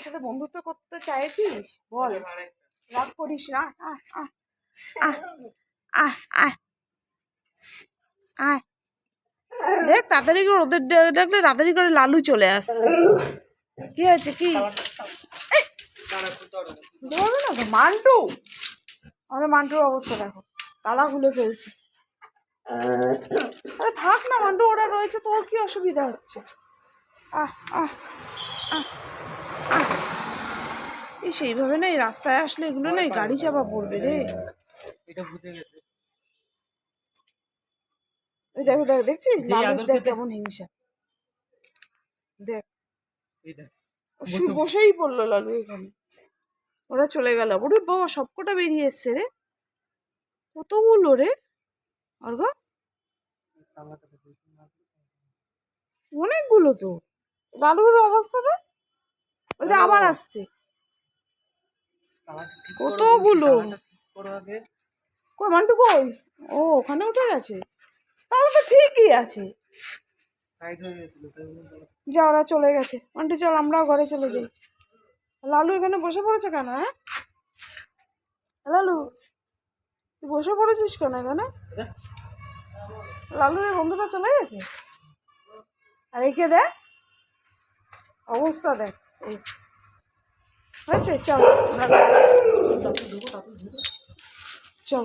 সাথে বন্ধুত্ব করতে চাইছিস? বল। রাগ করিস না। আহ আহ আহ আহ আহ আয় দেখ তাড়াতাড়ি করে ওদের ডাকলে তাড়াতাড়ি করে লালু চলে আসছে কি আছে কি? ধরবে না তো মান্টু। আমাদের মান্টুর অবস্থা দেখো। তালা খুলে ফেলছে। আরে থাক না মান্টু ওরা রয়েছে তোর কি অসুবিধা হচ্ছে? আহ আহ আহ। এই সেইভাবে না এই রাস্তায় আসলে এগুলো না গাড়ি চাপা পড়বে রে। এটা গেছে। দেখো দেখো দেখছিস? দেখ কেমন হিংসা। দেখ। বসেই পড়ল লালু এখানে। ওরা চলে গেল। ওরে বাবা সবকটা বেরিয়ে এসছে রে। কতগুলো রে? অর্ঘ? অনেকগুলো তো। লালুর অবস্থা তো ওই আবার আসছে। কতগুলো? কই মান্টু কই? ও ওখানে উঠে গেছে? তাহলে তো ঠিকই আছে। হয়ে যা ওরা চলে গেছে। মান্টু চল আমরাও ঘরে চলে যাই। লালু এখানে বসে পড়েছে কেন হ্যাঁ? লালু তুই বসে পড়েছিস কেন এখানে? লালুর এই বন্ধুটা চলে গেছে? আর একে দেখ। অবস্থা দেখ এই। হয়েছে? চল চল।